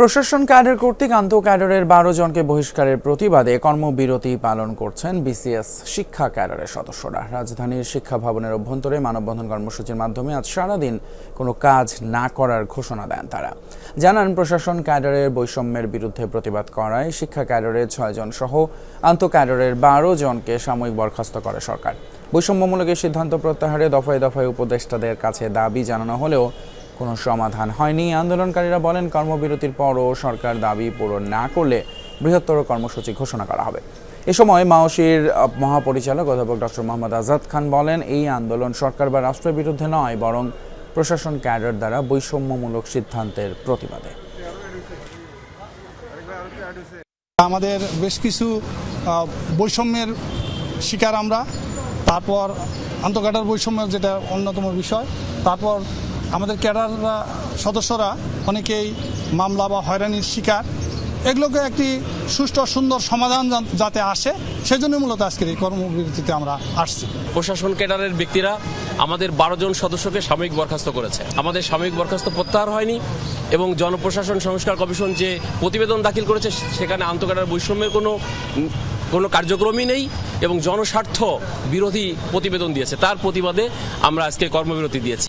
প্রশাসন ক্যাডার কর্তৃক আন্ত ক্যাডারের বারো জনকে বহিষ্কারের প্রতিবাদে কর্মবিরতি পালন করছেন বিসিএস শিক্ষা ক্যাডারের সদস্যরা। রাজধানীর শিক্ষা ভবনের অভ্যন্তরে মানববন্ধন কর্মসূচির মাধ্যমে আজ সারাদিন কোনো কাজ না করার ঘোষণা দেন তারা। জানান, প্রশাসন ক্যাডারের বৈষম্যের বিরুদ্ধে প্রতিবাদ করায় শিক্ষা ক্যাডারের ছয়জন সহ আন্ত ক্যাডারের বারো জনকে সাময়িক বরখাস্ত করে সরকার। বৈষম্যমূলক সিদ্ধান্ত প্রত্যাহারে দফায় দফায় উপদেষ্টাদের কাছে দাবি জানানো হলেও কোনো সমাধান হয়নি। আন্দোলনকারীরা বলেন, কর্মবিরতির পরও সরকার দাবি পূরণ না করলে বৃহত্তর কর্মসূচি ঘোষণা করা হবে। এ সময় মাওসির মহাপরিচালক অধ্যাপক ডক্টর মোহাম্মদ আজাদ খান বলেন, এই আন্দোলন সরকার বা রাষ্ট্রের বিরুদ্ধে নয়, বরং প্রশাসন ক্যাডার দ্বারা বৈষম্যমূলক সিদ্ধান্তের প্রতিবাদে। আমাদের বেশ কিছু বৈষম্যের শিকার আমরা। তারপর আন্তঃকাটার বৈষম্য যেটা অন্যতম বিষয়। তারপর আমাদের ক্যাডাররা, সদস্যরা অনেকেই মামলা বা হয়রানির শিকার। এগুলোকে একটি সুষ্ঠু, সুন্দর সমাধান যাতে আসে, সেজন্য মূলত আজকের এই কর্মবিরতিতে আমরা আসছি। প্রশাসন ক্যাডারের ব্যক্তিরা আমাদের বারো জন সদস্যকে সাময়িক বরখাস্ত করেছে। আমাদের সাময়িক বরখাস্ত প্রত্যাহার হয়নি এবং জনপ্রশাসন সংস্কার কমিশন যে প্রতিবেদন দাখিল করেছে, সেখানে আন্তঃক্যাডার বৈষম্যের কোনো কোনো কার্যক্রমই নেই এবং জনস্বার্থ বিরোধী প্রতিবেদন দিয়েছে। তার প্রতিবাদে আমরা আজকে কর্মবিরতি দিয়েছি।